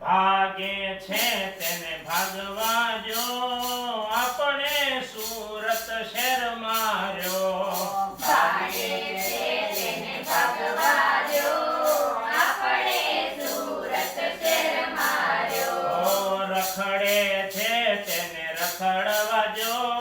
ભાગે છે તેને ભાગવા જો આપણે સુરત શહેર માર્યો ભાગે છે તેને ભગવા જો આપણે સુરત શહેર માર્યો રખડે છે તેને રખડવા જો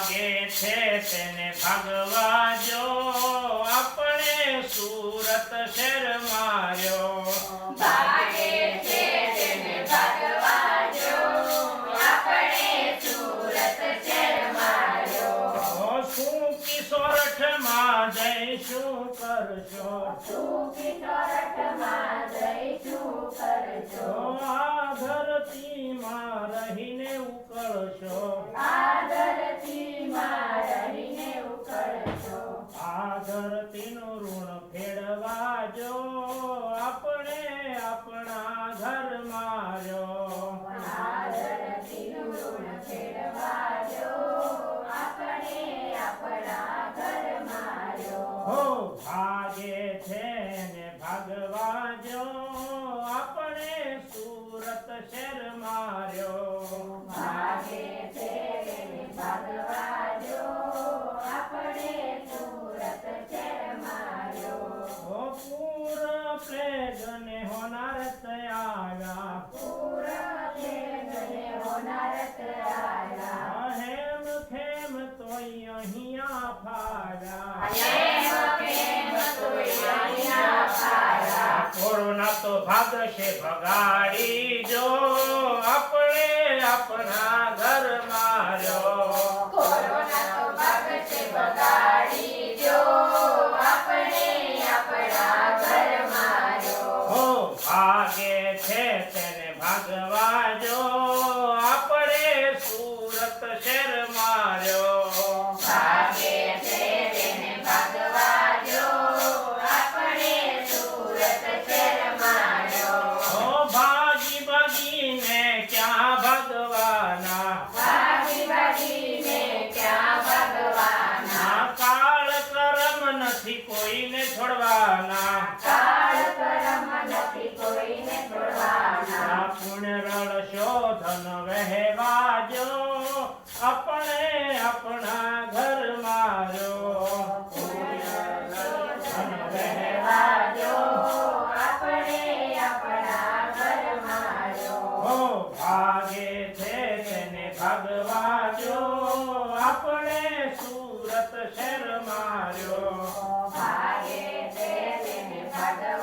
ભાગે છે તેને ભાગવા જો આપણે સુરત શહેર માર્યો. ભાગે છે તેને ભાગવા જો આપણે સુરત શહેર માર્યો. જઈશું જઈશું કરજો? આ ધરતીમાં રહીને શહેર માર્યો ભાગે છે ભગવાજો આપણે સુરત શહેર માર્યો. ઓ પૂર પ્લેગ હોનાર તયાગા પૂર પ્લેગને હોનાર તયાગા હેમ ખેમ તોય અહીંયા ફાવ્યા ભાગશે ભગાડી જો આપણે આપણા ઘર કોરોના પુણ્ય શોધન વહેવાજો આપણે આપણા ઘર મારો ભાગે છે તેને ભાગવા આપણે સુરત શહેર માર્યો ભાગે છે તેને ભાગવા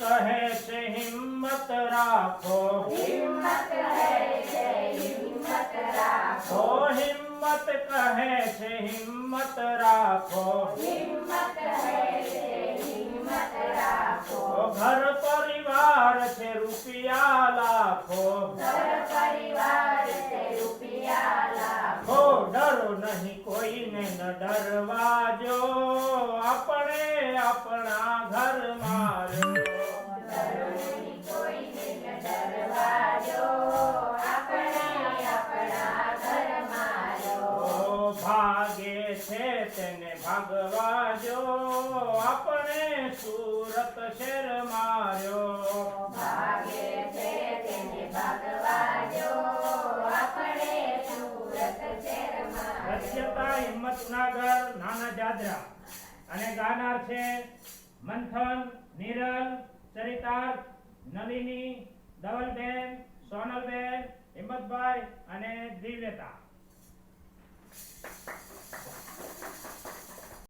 कहे से हिम्मत राखो। हिम्मत कहे से हिम्मत राखो। हिम्मत कहे से हिम्मत राखो। हिम्मत कहे से हिम्मत राखो। तो घर परिवार से रुपया लाखो। घर परिवार से रुपया लाखो। डरो नहीं कोई ने न डरवा जो अपने अपना घर मारो। તેને ભાગવા જો આપણે સુરત શેર માર્યો. ભાગે છે તેને ભાગવા જો આપણે સુરત શહેર માર્યો. રચયતા હિંમત નાના જાદરા. અને ગાનાર છે મંથન નિરલ ચરિતાર્થ નલિની ધવલબેન સોનલબેન હિંમતભાઈ અને દિવ્યતા.